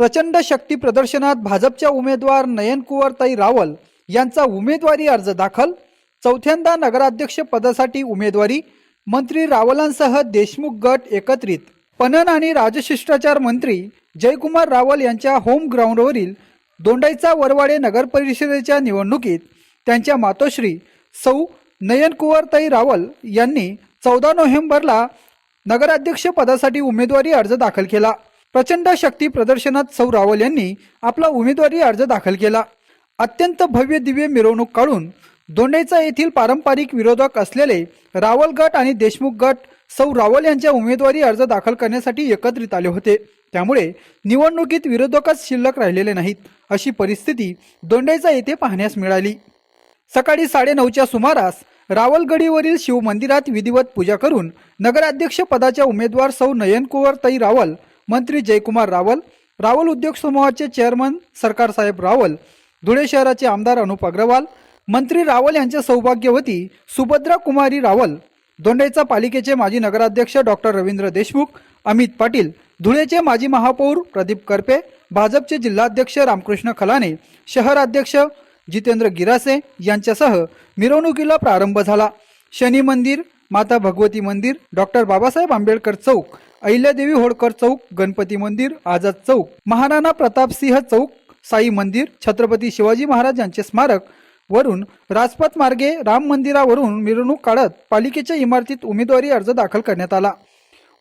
प्रचंड शक्ती प्रदर्शनात भाजपच्या उमेदवार नयनकुवरताई रावल यांचा उमेदवारी अर्ज दाखल. चौथ्यांदा नगराध्यक्ष पदासाठी उमेदवारी. मंत्री रावलांसह देशमुख गट एकत्रित. पणन आणि राजशिष्टाचार मंत्री जयकुमार रावल यांच्या होम ग्राउंडवरील दोंडाईचा वरवाडे नगर परिषदेच्या निवडणुकीत त्यांच्या मातोश्री सौ. नयनकुवरताई रावल यांनी चौदा नोव्हेंबरला नगराध्यक्ष पदासाठी उमेदवारी अर्ज दाखल केला. प्रचंड शक्ती प्रदर्शनात सौ रावल यांनी आपला उमेदवारी अर्ज दाखल केला. अत्यंत भव्य दिव्य मिरवणूक काढून दोंडेचा येथील पारंपरिक विरोधक असलेले रावल गट आणि देशमुख गट सौ रावल यांच्या उमेदवारी अर्ज दाखल करण्यासाठी एकत्रित आले होते. त्यामुळे निवडणुकीत विरोधकच शिल्लक राहिलेले नाहीत अशी परिस्थिती दोंडेचा येथे पाहण्यास मिळाली. सकाळी साडेनऊच्या सुमारास रावलगडीवरील शिवमंदिरात विधिवत पूजा करून नगराध्यक्ष पदाच्या उमेदवार सौ नयनकुवरताई रावल मंत्री जयकुमार रावल रावल उद्योग समूहाचे चेअरमन सरकारसाहेब रावल धुळे शहराचे आमदार अनुप अग्रवाल मंत्री रावल यांच्या सौभाग्यवती सुभद्रा कुमारी रावल दोंडेचा पालिकेचे माजी नगराध्यक्ष डॉक्टर रवींद्र देशमुख अमित पाटील धुळेचे माजी महापौर प्रदीप करपे भाजपचे जिल्हाध्यक्ष रामकृष्ण खलाने शहराध्यक्ष जितेंद्र गिरासे यांच्यासह मिरवणुकीला प्रारंभ झाला. शनी मंदिर माता भगवती मंदिर डॉक्टर बाबासाहेब आंबेडकर चौक अहिल्यादेवी होळकर चौक गणपती मंदिर आझाद चौक महाराणा प्रतापसिंह चौक साई मंदिर छत्रपती शिवाजी महाराज यांचे स्मारक. वरून राजपथ मार्गे राम मंदिरावरून मिरवणूक काढत पालिकेच्या इमारतीत उमेदवारी अर्ज दाखल करण्यात आला.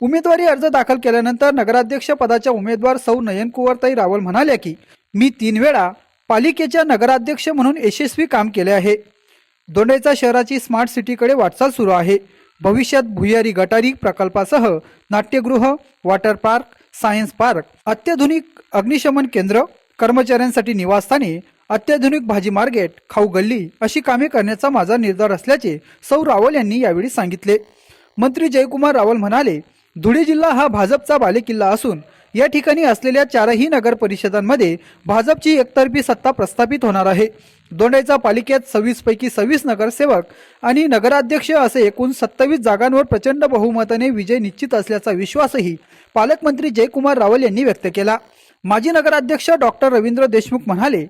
उमेदवारी अर्ज दाखल केल्यानंतर नगराध्यक्ष पदाच्या उमेदवार सौ नयनकुवरताई रावल म्हणाल्या की मी तीन वेळा पालिकेच्या नगराध्यक्ष म्हणून यशस्वी काम केले आहे. दोंडेचा शहराची स्मार्ट सिटीकडे वाटचाल सुरू आहे. भविष्यात भुयारी गटारी प्रकल्पासह नाट्यगृह वॉटर पार्क सायन्स पार्क अत्याधुनिक अग्निशमन केंद्र कर्मचाऱ्यांसाठी निवासस्थाने अत्याधुनिक भाजी मार्केट खाऊ गल्ली अशी कामे करण्याचा माझा निर्धार असल्याचे सौ रावल यांनी यावेळी सांगितले. मंत्री जयकुमार रावल म्हणाले धुळे जिल्हा हा भाजपचा बालेकिल्ला असून या ठिकाणी असलेल्या चारही नगर परिषदांमध्ये भाजपची एकतर्फी सत्ता प्रस्थापित होणार आहे. दोंडाईचा पालिकेत सव्वीसपैकी सव्वीस नगरसेवक आणि नगराध्यक्ष असे एकूण सत्तावीस जागांवर प्रचंड बहुमताने विजय निश्चित असल्याचा विश्वासही पालकमंत्री जयकुमार रावल यांनी व्यक्त केला. माजी नगराध्यक्ष डॉक्टर रवींद्र देशमुख म्हणाले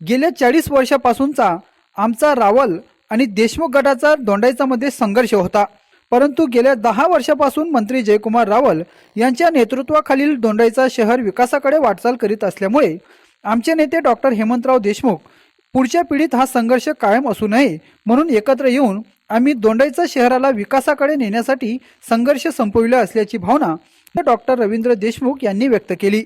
गेल्या चाळीस वर्षापासूनचा आमचा रावल आणि देशमुख गटाचा दोंडाईचामध्ये संघर्ष होता. परंतु गेल्या दहा वर्षापासून मंत्री जयकुमार रावल यांच्या नेतृत्वाखालील दोंडाईचा शहर विकासाकडे वाटचाल करीत असल्यामुळे आमचे नेते डॉक्टर हेमंतराव देशमुख पुढच्या पिढीत हा संघर्ष कायम असू नये म्हणून एकत्र येऊन आम्ही दोंडाईचा शहराला विकासाकडे नेण्यासाठी संघर्ष संपविला असल्याची भावना डॉक्टर रवींद्र देशमुख यांनी व्यक्त केली.